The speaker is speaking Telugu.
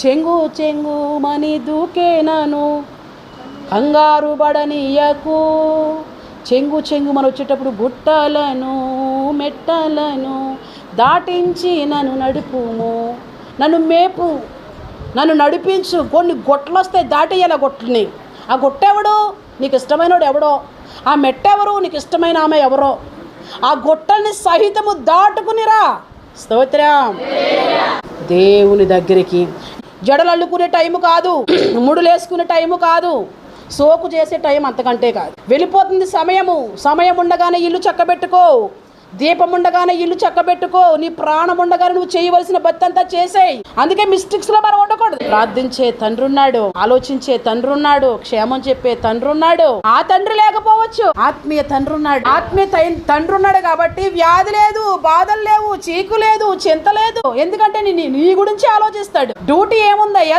చెంగు చెంగు మని దూకేనాను కంగారు పడనీయకు. చెంగు చెంగు మన వచ్చేటప్పుడు గుట్టలను మెట్టలను దాటించి నన్ను నడుపుము. నన్ను మేపు నన్ను నడిపించు. కొన్ని గొట్టలు వస్తాయి దాటేయాలి ఆ ఆ గొట్టెవడు? నీకు ఇష్టమైనడు ఎవడో? ఆ మెట్టెవరు? నీకు ఇష్టమైన ఆమె ఎవరో? ఆ గొట్టల్ని సహితము దాటుకునిరా. స్తోత్రం. దేవుని దగ్గరికి జడలు అల్లుకునే టైం కాదు ముడులు వేసుకునే టైము కాదు. సోకు చేసే టైం అంతకంటే కాదు. వెళ్ళిపోతుంది సమయము. సమయం ఉండగానే ఇల్లు చక్కబెట్టుకో. దీపముండగానే ఇల్లు చక్కబెట్టుకో. నీ ప్రాణం ఉండగానే నువ్వు చేయవలసిన బతి చేసేయి. అందుకే మిస్టేక్స్లో మనం ఉండకూడదు. ప్రార్థించే తండ్రి ఉన్నాడు ఆలోచించే తండ్రి ఉన్నాడు క్షేమం చెప్పే తండ్రి ఉన్నాడు ఆ తండ్రి లేకపోవచ్చు. ఆత్మీయ తండ్రి ఉన్నాడు ఆత్మీయ తండ్రి ఉన్నాడు కాబట్టి వ్యాధి లేదు బాధలు లేవు చీకు లేదు చింత లేదు. ఎందుకంటే నీ నీ గురించి ఆలోచిస్తాడు. డ్యూటీ ఏముందయ్యా